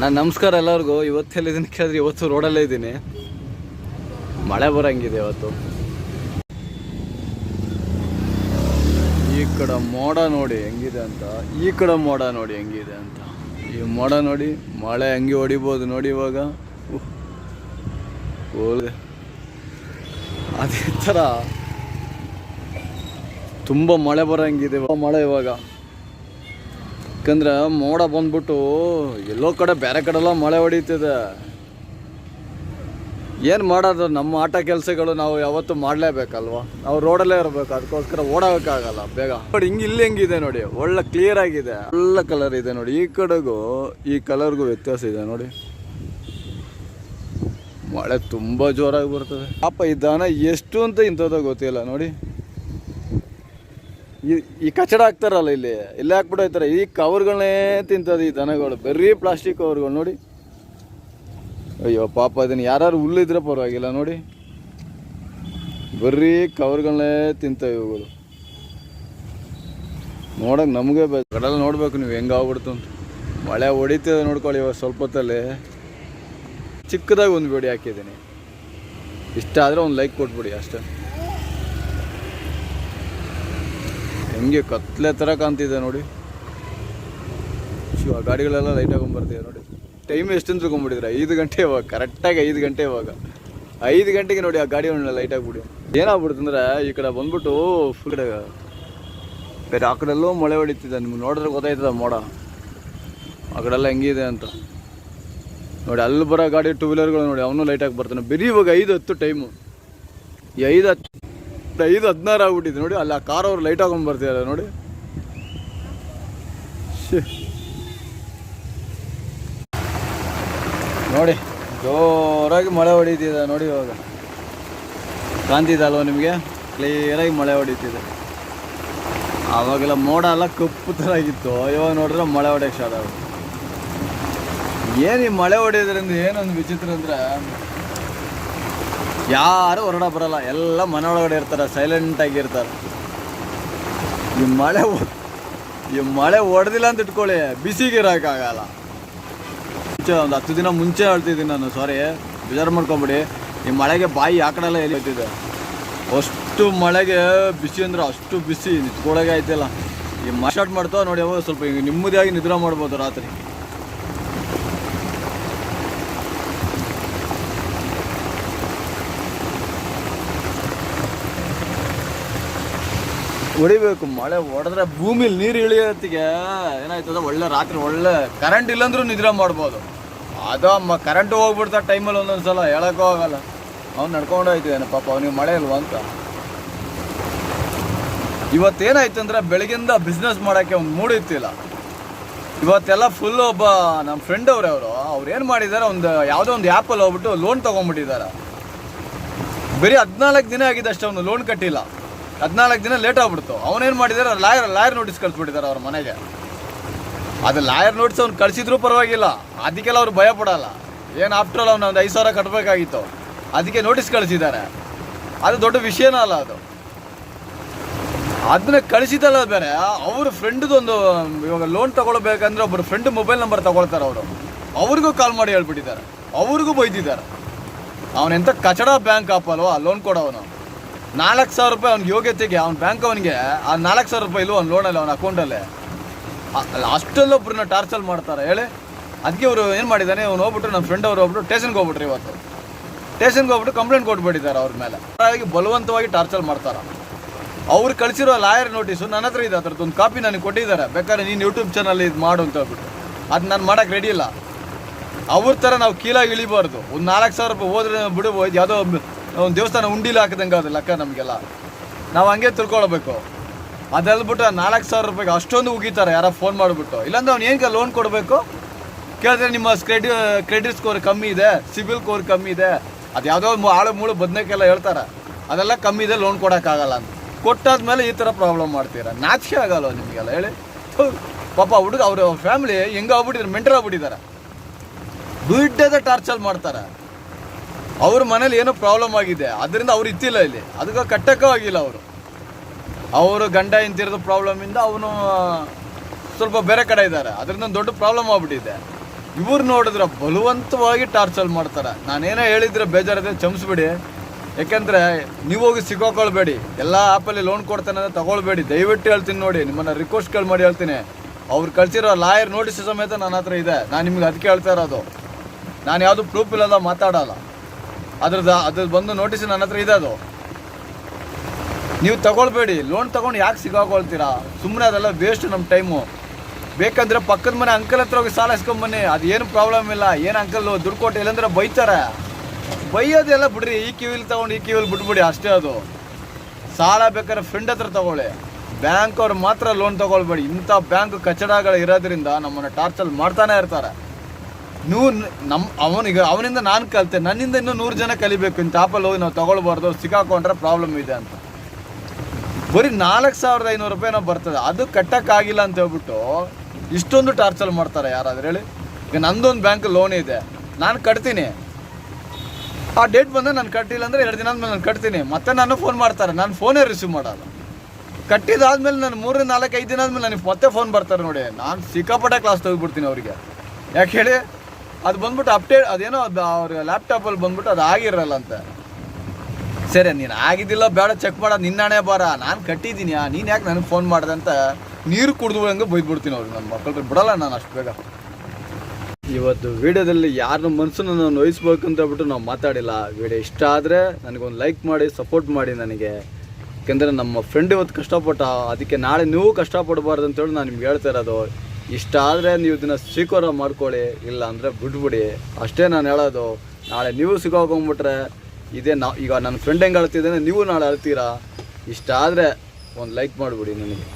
ನಾನು ನಮಸ್ಕಾರ ಎಲ್ಲರಿಗೂ. ಇವತ್ತೆಲ್ಲ ಇದನ್ನು ಕೇಳಿದ್ರೆ ಇವತ್ತು ರೋಡಲ್ಲೇ ಇದ್ದೀನಿ. ಮಳೆ ಬರೋಂಗಿದೆ ಇವತ್ತು. ಈ ಕಡೆ ಮೋಡ ನೋಡಿ ಹೆಂಗಿದೆ ಅಂತ. ಈ ಕಡೆ ಮೋಡ ನೋಡಿ ಹೆಂಗಿದೆ ಅಂತ. ಈ ಮೋಡ ನೋಡಿ ಮಳೆ ಹೆಂಗೆ ಹೊಡಿಬೋದು ನೋಡಿ ಇವಾಗ. ಅದೇ ಥರ ತುಂಬ ಮಳೆ ಬರೋಂಗಿದೆ. ಮಳೆ ಇವಾಗ. ಯಾಕಂದ್ರೆ ಮೋಡ ಬಂದ್ಬಿಟ್ಟು ಎಲ್ಲೋ ಕಡೆ ಬೇರೆ ಕಡೆಲ್ಲ ಮಳೆ ಹೊಡಿತಿದೆ. ಏನು ಮಾಡೋದು, ನಮ್ಮ ಆಟ ಕೆಲಸಗಳು ನಾವು ಯಾವತ್ತೂ ಮಾಡಲೇಬೇಕಲ್ವಾ? ನಾವು ರೋಡಲ್ಲೇ ಇರಬೇಕು, ಅದಕ್ಕೋಸ್ಕರ ಓಡೋಕ್ಕಾಗಲ್ಲ ಬೇಗ. ನೋಡಿ, ಹಿಂಗೆ ಇಲ್ಲಿ ಹೆಂಗಿದೆ ನೋಡಿ, ಒಳ್ಳೆ ಕ್ಲಿಯರ್ ಆಗಿದೆ. ಒಳ್ಳೆ ಕಲರ್ ಇದೆ ನೋಡಿ, ಈ ಕಡೆಗೂ, ಈ ಕಲರ್ಗೂ ವ್ಯತ್ಯಾಸ ಇದೆ ನೋಡಿ. ಮಳೆ ತುಂಬ ಜೋರಾಗಿ ಬರ್ತದೆ. ಪಾಪ ಇದ್ದಾನೆ ಎಷ್ಟು ಅಂತ ಇಂಥದ್ದು ಗೊತ್ತಿಲ್ಲ ನೋಡಿ. ಈ ಈ ಕಚಡ ಹಾಕ್ತಾರಲ್ಲ ಇಲ್ಲಿ ಇಲ್ಲಿ ಹಾಕ್ಬಿಟ್ಟು ಈ ಕವರ್ಗಳನ್ನೇ ತಿಂತದೆ ಈ ದನಗಳು. ಬರೀ ಪ್ಲಾಸ್ಟಿಕ್ ಕವರ್ಗಳು ನೋಡಿ. ಅಯ್ಯೋ, ಪಾಪ ಅದನ್ನ ಯಾರು ಹುಲ್ಲಿದ್ರೆ ಪರವಾಗಿಲ್ಲ ನೋಡಿ. ಬರೀ ಕವರ್ಗಳನ್ನೇ ತಿಂತವೆ ಇವುಗಳು. ನೋಡೋಕೆ ನಮಗೆ ಬೇಕು ಕಡಲ ನೋಡ್ಬೇಕು ನೀವು ಹೆಂಗಾಗ್ಬಿಡ್ತು ಅಂತ. ಮಳೆ ಹೊಡಿತದೆ ನೋಡ್ಕೊಳ್ಳಿ ಇವಾಗ ಸ್ವಲ್ಪ ಹೊತ್ತಲ್ಲಿ. ಚಿಕ್ಕದಾಗಿ ಒಂದು ಬಿಡಿ ಹಾಕಿದ್ದೀನಿ. ಇಷ್ಟ ಆದರೆ ಒಂದು ಲೈಕ್ ಕೊಟ್ಬಿಡಿ ಅಷ್ಟೇ. ಹೆಂಗೆ ಕತ್ಲೆ ಥರ ಕಾಣ್ತಿದೆ ನೋಡಿ. ಶಿವ, ಗಾಡಿಗಳೆಲ್ಲ ಲೈಟ್ ಬರ್ತಿದೆ ನೋಡಿ. ಟೈಮ್ ಎಷ್ಟು ಅಂತ ತಿಳ್ಕೊಂಬಿಟ್ಟಿದ್ರೆ ಐದು ಗಂಟೆ ಇವಾಗ ಕರೆಕ್ಟಾಗಿ ಐದು ಗಂಟೆ ಇವಾಗ ಐದು ಗಂಟೆಗೆ ನೋಡಿ ಆ ಗಾಡಿಗಳನ್ನ ಲೈಟ್ ಆಗಿಬಿಡಿ ಏನಾಗ್ಬಿಡ್ತಂದ್ರೆ ಈ ಕಡೆ ಬಂದ್ಬಿಟ್ಟು ಫುಲ್ ಕಡೆ ಬೇರೆ ಆ ಕಡೆಲ್ಲೂ ಮಳೆ ಹೊಡಿತಿದೆ. ನಿಮ್ಗೆ ನೋಡಿದ್ರೆ ಗೊತ್ತಾಯ್ತದ ಮೋಡ? ಆ ಕಡೆಲ್ಲ ಹೆಂಗಿದೆ ಅಂತ. ನೋಡಿ, ಅಲ್ಲಿ ಬರೋ ಗಾಡಿ ಟೂ ವೀಲರ್ಗಳು ನೋಡಿ, ಅವನು ಲೈಟ್ ಆಗಿ ಬರ್ತಾನೆ. ಬರೀ ಇವಾಗ ಐದು ಹತ್ತು ಟೈಮು ಈ ಐದು ಹತ್ತು ಐದು ಹದಿನಾರು ಆಗ್ಬಿಟ್ಟಿದೆ. ನೋಡಿ, ಅಲ್ಲಿ ಆ ಕಾರ್ ಅವ್ರು ಲೈಟ್ ಹಾಕೊಂಡ್ ಬರ್ತಿದ್ದಾರೆ ನೋಡಿ. ನೋಡಿ, ಜೋರಾಗಿ ಮಳೆ ಹೊಡಿತಿದೆ ನೋಡಿ ಇವಾಗ. ಕಾಣ್ತಿದೆ ಅಲ್ವಾ ನಿಮಗೆ? ಕ್ಲಿಯರಾಗಿ ಮಳೆ ಹೊಡಿತಿದೆ. ಆವಾಗೆಲ್ಲ ಮೋಡ ಎಲ್ಲ ಕಪ್ಪು ಥರ ಆಗಿತ್ತು. ಇವಾಗ ನೋಡಿದ್ರೆ ಮಳೆ ಹೊಡೆಯೋಕ್ಕೆ ಸ್ಟಾರ್ಟ್ ಆಗುತ್ತೆ. ಏನು ಈ ಮಳೆ ಹೊಡೆಯೋದ್ರಿಂದ ಏನೊಂದು ವಿಚಿತ್ರ ಅಂದ್ರೆ ಯಾರು ಹೊರಡ ಬರಲ್ಲ. ಎಲ್ಲ ಮನೆ ಒಳಗಡೆ ಇರ್ತಾರೆ ಸೈಲೆಂಟ್ ಆಗಿರ್ತಾರೆ ಈ ಮಳೆ ಈ ಮಳೆ ಹೊಡೆದಿಲ್ಲ ಅಂತ ಇಟ್ಕೊಳ್ಳಿ ಬಿಸಿಗಿರಕ್ಕಾಗಲ್ಲ ಮುಂಚೆ ಒಂದು ಹತ್ತು ದಿನ ಮುಂಚೆ ಹೇಳ್ತಿದ್ದೀನಿ ನಾನು ಸಾರಿ ಬೇಜಾರು ಮಾಡ್ಕೊಂಬಿಡಿ. ಈ ಮಳೆಗೆ ಬಾಯಿ ಆ ಕಡೆ ಎಲ್ಲ ಅಷ್ಟು ಮಳೆಗೆ ಬಿಸಿ ಅಂದ್ರೆ ಅಷ್ಟು ಬಿಸಿ, ನಿಂತ್ಕೊಳ್ಳೋಕೆ ಆಯ್ತಿಲ್ಲ. ಈ ಮಳೆ ಸ್ಟಾರ್ಟ್ ಮಾಡ್ತಾವ ನೋಡಿ ಸ್ವಲ್ಪ ಈಗ ನೆಮ್ಮದಿಯಾಗಿ ನಿದ್ರೆ ಮಾಡ್ಬೋದು ರಾತ್ರಿ. ಹೊಡಿಬೇಕು, ಮಳೆ ಹೊಡೆದ್ರೆ ಭೂಮಿಲಿ ನೀರು ಇಳಿಯೋತ್ತಿಗೆ ಏನಾಯ್ತದ ಒಳ್ಳೆ ರಾತ್ರಿ, ಒಳ್ಳೆ ಕರೆಂಟ್ ಇಲ್ಲಂದ್ರೂ ನಿದ್ರೆ ಮಾಡ್ಬೋದು. ಅದು ಅಮ್ಮ ಕರೆಂಟ್ ಹೋಗ್ಬಿಡ್ತಾ ಟೈಮಲ್ಲಿ ಒಂದೊಂದು ಸಲ ಹೇಳಕ್ಕೂ ಆಗಲ್ಲ. ಅವ್ನು ನಡ್ಕೊಂಡು ಹೋಯ್ತಿದ್ದಾನೆ ಪಾಪ ಅವನಿಗೆ ಮಳೆ ಇಲ್ವ ಅಂತ. ಇವತ್ತೇನಾಯ್ತು ಅಂದ್ರೆ ಬೆಳಗಿಂದ ಬಿಸ್ನೆಸ್ ಮಾಡೋಕ್ಕೆ ಒಂದು ಮೂಡಿತ್ತಿಲ್ಲ. ಇವತ್ತೆಲ್ಲ ಫುಲ್ ಒಬ್ಬ ನಮ್ಮ ಫ್ರೆಂಡ್ ಅವ್ರೆ ಅವರು, ಅವ್ರು ಏನು ಮಾಡಿದ್ದಾರೆ ಒಂದು ಯಾವುದೋ ಒಂದು ಆ್ಯಪಲ್ಲಿ ಹೋಗ್ಬಿಟ್ಟು ಲೋನ್ ತೊಗೊಂಡ್ಬಿಟ್ಟಿದ್ದಾರೆ. ಬರೀ ಹದಿನಾಲ್ಕು ದಿನ ಆಗಿದೆ ಅಷ್ಟೇ ಅವನು ಲೋನ್ ಕಟ್ಟಿಲ್ಲ. ಹದಿನಾಲ್ಕು ದಿನ ಲೇಟ್ ಆಗ್ಬಿಡ್ತು. ಅವನೇನು ಮಾಡಿದಾರೆ? ಲಾಯರ್ ಲಾಯರ್ ನೋಟಿಸ್ ಕಳಿಸ್ಬಿಟ್ಟಿದ್ದಾರೆ ಅವ್ರ ಮನೆಗೆ. ಅದು ಲಾಯರ್ ನೋಟಿಸ್ ಅವ್ನು ಕಳಿಸಿದ್ರು ಪರವಾಗಿಲ್ಲ. ಅದಕ್ಕೆಲ್ಲ ಅವ್ರು ಭಯ ಪಡಲ್ಲ. ಏನು ಆಫ್ಟರ್ ಆಲ್ ಅವ್ನು ಒಂದು ಐದು ಸಾವಿರ ಕಟ್ಟಬೇಕಾಗಿತ್ತು ಅದಕ್ಕೆ ನೋಟಿಸ್ ಕಳಿಸಿದ್ದಾರೆ. ಅದು ದೊಡ್ಡ ವಿಷಯನ ಅಲ್ಲ ಅದು. ಅದನ್ನ ಕಳಿಸಿದಲ್ಲ ಬೇರೆ. ಅವ್ರ ಫ್ರೆಂಡ್ದು ಒಂದು ಇವಾಗ ಲೋನ್ ತಗೊಳ್ಬೇಕಂದ್ರೆ ಒಬ್ಬರು ಫ್ರೆಂಡ್ ಮೊಬೈಲ್ ನಂಬರ್ ತಗೊಳ್ತಾರೆ ಅವರು. ಅವ್ರಿಗೂ ಕಾಲ್ ಮಾಡಿ ಹೇಳ್ಬಿಟ್ಟಿದ್ದಾರೆ. ಅವ್ರಿಗೂ ಬೈದಿದ್ದಾರೆ. ಅವನೆಂಥ ಕಚಡ ಬ್ಯಾಂಕ್ ಆಪಲ್ವಾ ಲೋನ್ ಕೊಡೋವನು. ನಾಲ್ಕು ಸಾವಿರ ರೂಪಾಯಿ ಅವ್ನಿಗೆ ಯೋಗ್ಯತೆಗೆ, ಅವ್ನ ಬ್ಯಾಂಕ್ ಅವನಿಗೆ, ಆ ನಾಲ್ಕು ಸಾವಿರ ರೂಪಾಯಿ ಇಲ್ವ ಅವ್ನ ಲೋನಲ್ಲಿ ಅವ್ನ ಅಕೌಂಟಲ್ಲಿ ಅಲ್ಲ. ಟಾರ್ಚಲ್ ಮಾಡ್ತಾರೆ, ಹೇಳಿ? ಅದಕ್ಕೆ ಅವರು ಏನು ಮಾಡಿದ್ದಾನೆ ಅವ್ನು ಹೋಗ್ಬಿಟ್ಟು ನಮ್ಮ ಫ್ರೆಂಡ್ ಅವ್ರು ಹೋಗ್ಬಿಟ್ಟು ಟೇಷನ್ಗೆ ಹೋಗ್ಬಿಟ್ರಿ ಇವತ್ತು. ಟೇಷನ್ಗೆ ಹೋಗ್ಬಿಟ್ಟು ಕಂಪ್ಲೇಂಟ್ ಕೊಟ್ಬಿಟ್ಟಿದ್ದಾರೆ ಅವ್ರ ಮೇಲೆ. ಹಾಗಾಗಿ ಬಲವಂತವಾಗಿ ಟಾರ್ಚರ್ ಮಾಡ್ತಾರೆ. ಅವ್ರು ಕಳಿಸಿರೋ ಲಾಯರ್ ನೋಟಿಸು ನನ್ನ ಹತ್ರ ಇದೆ ಅದ್ರದ್ದು, ಒಂದು ಕಾಪಿ ನನಗೆ ಕೊಟ್ಟಿದ್ದಾರೆ. ಬೇಕಾದ್ರೆ ನೀನು ಯೂಟ್ಯೂಬ್ ಚಾನಲ್ ಇದು ಮಾಡು ಅಂತ ಹೇಳ್ಬಿಟ್ಟು. ಅದು ನಾನು ಮಾಡೋಕ್ಕೆ ರೆಡಿ ಇಲ್ಲ. ಅವ್ರ ಥರ ನಾವು ಕೀಲಾಗಿ ಇಳಿಬಾರ್ದು. ಒಂದು ನಾಲ್ಕು ಸಾವಿರ ರೂಪಾಯಿ ಹೋದ್ರೆ ಬಿಡು, ಯಾವುದೋ ಒಂದು ದೇವಸ್ಥಾನ ಉಂಡಿಲಿ ಹಾಕಿದಂಗೆ ಅದು ಲೆಕ್ಕ ನಮಗೆಲ್ಲ. ನಾವು ಹಂಗೆ ತಿಳ್ಕೊಳ್ಬೇಕು. ಅದಲ್ಬಿಟ್ಟು ನಾಲ್ಕು ಸಾವಿರ ರೂಪಾಯಿಗೆ ಅಷ್ಟೊಂದು ಉಗಿತಾರೆ, ಯಾರೋ ಫೋನ್ ಮಾಡಿಬಿಟ್ಟು. ಇಲ್ಲಾಂದ್ರೆ ಅವ್ನು ಏನಕ್ಕೆ ಲೋನ್ ಕೊಡಬೇಕು? ಕೇಳಿದ್ರೆ ನಿಮ್ಮ ಕ್ರೆಡಿ ಕ್ರೆಡಿಟ್ ಸ್ಕೋರ್ ಕಮ್ಮಿ ಇದೆ, ಸಿಬಿಲ್ ಸ್ಕೋರ್ ಕಮ್ಮಿ ಇದೆ. ಅದು ಯಾವುದೋ ಆಳು ಮೂಳು ಬದನೆಕ್ಕೆಲ್ಲ ಹೇಳ್ತಾರೆ. ಅದೆಲ್ಲ ಕಮ್ಮಿ ಇದೆ ಲೋನ್ ಕೊಡೋಕ್ಕಾಗಲ್ಲ ಅಂತ. ಕೊಟ್ಟಾದ್ಮೇಲೆ ಈ ಥರ ಪ್ರಾಬ್ಲಮ್ ಮಾಡ್ತೀರಾ? ನಾಚಿಕೆ ಆಗಲ್ಲ ನಿಮಗೆಲ್ಲ, ಹೇಳಿ. ಪಾಪ ಹುಡುಗ, ಅವರು ಫ್ಯಾಮಿಲಿ ಹೆಂಗೆ ಆಗ್ಬಿಟ್ಟಿದ್ದಾರೆ ಮೆಂಟರ್ ಆಗ್ಬಿಟ್ಟಿದ್ದಾರೆ ದುಡ್ಡದ ಟಾರ್ಚರ್ ಮಾಡ್ತಾರೆ. ಅವ್ರ ಮನೇಲಿ ಏನೋ ಪ್ರಾಬ್ಲಮ್ ಆಗಿದೆ. ಅದರಿಂದ ಅವ್ರು ಇತ್ತಿಲ್ಲ ಇಲ್ಲಿ. ಅದಕ್ಕೆ ಕಟ್ಟಕ್ಕೂ ಆಗಿಲ್ಲ ಅವರು. ಅವರು ಗಂಡ ಇಂತಿರೋದು ಪ್ರಾಬ್ಲಮಿಂದ ಅವನು ಸ್ವಲ್ಪ ಬೇರೆ ಕಡೆ ಇದ್ದಾರೆ. ಅದರಿಂದ ದೊಡ್ಡ ಪ್ರಾಬ್ಲಮ್ ಆಗ್ಬಿಟ್ಟಿದೆ. ಇವ್ರು ನೋಡಿದ್ರೆ ಬಲವಂತವಾಗಿ ಟಾರ್ಚರ್ ಮಾಡ್ತಾರೆ. ನಾನೇನೋ ಹೇಳಿದ್ರೆ ಬೇಜಾರಿದ್ರೆ ಚಮಿಸ್ಬಿಡಿ ಯಾಕೆಂದ್ರೆ ನೀವು ಹೋಗಿ ಸಿಕ್ಕಾಕೊಳ್ಬೇಡಿ. ಎಲ್ಲ ಆ್ಯಪಲ್ಲಿ ಲೋನ್ ಕೊಡ್ತಾನೆ ಅಂತ ತಗೊಳ್ಬೇಡಿ. ದಯವಿಟ್ಟು ಹೇಳ್ತೀನಿ ನೋಡಿ, ನಿಮ್ಮನ್ನು ರಿಕ್ವೆಸ್ಟ್ ಕೇಳಿ ಮಾಡಿ ಹೇಳ್ತೀನಿ. ಅವ್ರು ಕಳಿಸಿರೋ ಲಾಯರ್ ನೋಟಿಸ್ ಸಮೇತ ನನ್ನ ಹತ್ರ ಇದೆ. ನಾನು ನಿಮ್ಗೆ ಅದಕ್ಕೆ ಹೇಳ್ತಾ ಇರೋದು. ನಾನು ಯಾವುದು ಪ್ರೂಫ್ ಇಲ್ಲದ ಮಾತಾಡಲ್ಲ. ಅದ್ರದ್ದು ಅದ್ರದ್ದು ಬಂದು ನೋಟಿಸ್ ನನ್ನ ಹತ್ರ ಇದೆ ಅದು. ನೀವು ತಗೊಳ್ಬೇಡಿ ಲೋನ್ ತಗೊಂಡು ಯಾಕೆ ಸಿಗಾಕೊಳ್ತೀರಾ? ಸುಮ್ಮನೆ ಅದೆಲ್ಲ ವೇಸ್ಟ್ ನಮ್ಮ ಟೈಮು ಬೇಕಂದ್ರೆ ಪಕ್ಕದ ಮನೆ ಅಂಕಲ್ ಹತ್ರ ಹೋಗಿ ಸಾಲ ಇಸ್ಕೊಂಬನ್ನಿ. ಅದು ಏನು ಪ್ರಾಬ್ಲಮ್ ಇಲ್ಲ. ಏನು ಅಂಕಲ್ ದುಡ್ಡು ಕೊಟ್ಟು ಇಲ್ಲಂದ್ರೆ ಬೈತಾರೆ. ಬೈಯೋದೆಲ್ಲ ಬಿಡ್ರಿ, ಈ ಕಿವಿಲಿ ತಗೊಂಡು ಈ ಕಿವಿಲಿ ಬಿಟ್ಬಿಡಿ ಅಷ್ಟೇ ಅದು. ಸಾಲ ಬೇಕಾದ್ರೆ ಫ್ರೆಂಡ್ ಹತ್ರ ತಗೊಳ್ಳಿ. ಬ್ಯಾಂಕ್ ಅವ್ರು ಮಾತ್ರ ಲೋನ್ ತಗೊಳ್ಬೇಡಿ. ಇಂಥ ಬ್ಯಾಂಕ್ ಕಚಡಗಳು ಇರೋದ್ರಿಂದ ನಮ್ಮನ್ನು ಟಾರ್ಚಲ್ ಮಾಡ್ತಾನೆ ಇರ್ತಾರೆ. ನೀವು ನಮ್ಮ ಅವನಿಗೆ ಅವನಿಂದ ನಾನು ಕಲಿತೆ, ನನ್ನಿಂದ ಇನ್ನೂ ನೂರು ಜನ ಕಲಿಬೇಕು ಇಂಥ ಆಪಲ್ಲಿ ಹೋಗಿ ನಾವು ತೊಗೊಳ್ಬಾರ್ದು ಸಿಕ್ಕಾಕೊಂಡ್ರೆ ಪ್ರಾಬ್ಲಮ್ ಇದೆ ಅಂತ. ಬರೀ ನಾಲ್ಕು ಸಾವಿರದ ಐನೂರು ರೂಪಾಯಿನೋ ಬರ್ತದೆ, ಅದು ಕಟ್ಟಕ್ಕಾಗಿಲ್ಲ ಅಂತ ಹೇಳ್ಬಿಟ್ಟು ಇಷ್ಟೊಂದು ಟಾರ್ಚರ್ ಮಾಡ್ತಾರೆ ಯಾರಾದ್ರೂ ಹೇಳಿ. ಈಗ ನಂದೊಂದು ಬ್ಯಾಂಕ್ ಲೋನ್ ಇದೆ, ನಾನು ಕಟ್ತೀನಿ. ಆ ಡೇಟ್ ಬಂದರೆ ನಾನು ಕಟ್ಟಿಲ್ಲ ಅಂದರೆ ಎರಡು ದಿನ ಆದಮೇಲೆ ನಾನು ಕಟ್ತೀನಿ, ಮತ್ತೆ ನಾನು ಫೋನ್ ಮಾಡ್ತಾರೆ, ನಾನು ಫೋನೇ ರಿಸೀವ್ ಮಾಡಲ್ಲ. ಕಟ್ಟಿದಾದ್ಮೇಲೆ ನಾನು ಮೂರು ನಾಲ್ಕು ಐದು ದಿನ ಆದ್ಮೇಲೆ ನನಗೆ ಮತ್ತೆ ಫೋನ್ ಬರ್ತಾರೆ ನೋಡಿ, ನಾನು ಸಿಕ್ಕಾಪಟ್ಟೆ ಕ್ಲಾಸ್ ತೆಗೆದ್ಬಿಡ್ತೀನಿ ಅವರಿಗೆ. ಯಾಕೆ ಹೇಳಿ? ಅದು ಬಂದ್ಬಿಟ್ಟು ಅಪ್ಡೇಟ್ ಅದೇನೋ ಅದು ಅವ್ರ ಲ್ಯಾಪ್ಟಾಪಲ್ಲಿ ಬಂದ್ಬಿಟ್ಟು ಅದು ಆಗಿರಲ್ಲ ಅಂತ ಸರಿ, ನೀನು ಆಗಿದ್ದಿಲ್ಲ, ಬೇಡ ಚೆಕ್ ಮಾಡೋದು ನಿನ್ನಾಣೆ ಬಾರ ನಾನು ಕಟ್ಟಿದ್ದೀನಿ ನೀನು ಯಾಕೆ ನನಗೆ ಫೋನ್ ಮಾಡಿದೆ ಅಂತ ನೀರು ಕುಡಿದು ಹಂಗೆ ಬೈದ್ಬಿಡ್ತೀನಿ ಅವ್ರಿಗೆ ನನ್ನ ಮಕ್ಕಳು ಬಿಡಲ್ಲ ನಾನು ಅಷ್ಟು ಬೇಗ. ಇವತ್ತು ವಿಡಿಯೋದಲ್ಲಿ ಯಾರ ಮನಸ್ಸನ್ನು ನಾನು ನೋಯಿಸ್ಬೇಕು ಅಂತ ಹೇಳ್ಬಿಟ್ಟು ನಾವು ಮಾತಾಡಿಲ್ಲ. ವಿಡಿಯೋ ಇಷ್ಟ ಆದರೆ ನನಗೊಂದು ಲೈಕ್ ಮಾಡಿ ಸಪೋರ್ಟ್ ಮಾಡಿ ನನಗೆ. ಯಾಕೆಂದರೆ ನಮ್ಮ ಫ್ರೆಂಡ್ ಇವತ್ತು ಕಷ್ಟಪಟ್ಟ, ಅದಕ್ಕೆ ನಾಳೆ ನೀವು ಕಷ್ಟಪಡಬಾರ್ದು ಅಂತೇಳಿ ನಾನು ನಿಮ್ಗೆ ಹೇಳ್ತಾ ಇರೋದು. ಇಷ್ಟ ಆದರೆ ನೀವು ಇದನ್ನು ಸ್ವೀಕಾರ ಮಾಡ್ಕೊಳ್ಳಿ, ಇಲ್ಲ ಅಂದರೆ ಬಿಟ್ಬಿಡಿ. ಅಷ್ಟೇ ನಾನು ಹೇಳೋದು, ನಾಳೆ ನೀವು ಸಿಗೋಕೊಂಬಿಟ್ರೆ ಇದೇ ನಾ ಈಗ ನನ್ನ ಫ್ರೆಂಡ್ ಹೆಂಗೆ ಅಳ್ತಿದ್ದೇನೆ, ನೀವು ನಾಳೆ ಅಳ್ತೀರಾ? ಇಷ್ಟ ಆದರೆ ಒಂದು ಲೈಕ್ ಮಾಡಿಬಿಡಿ ನನಗೆ.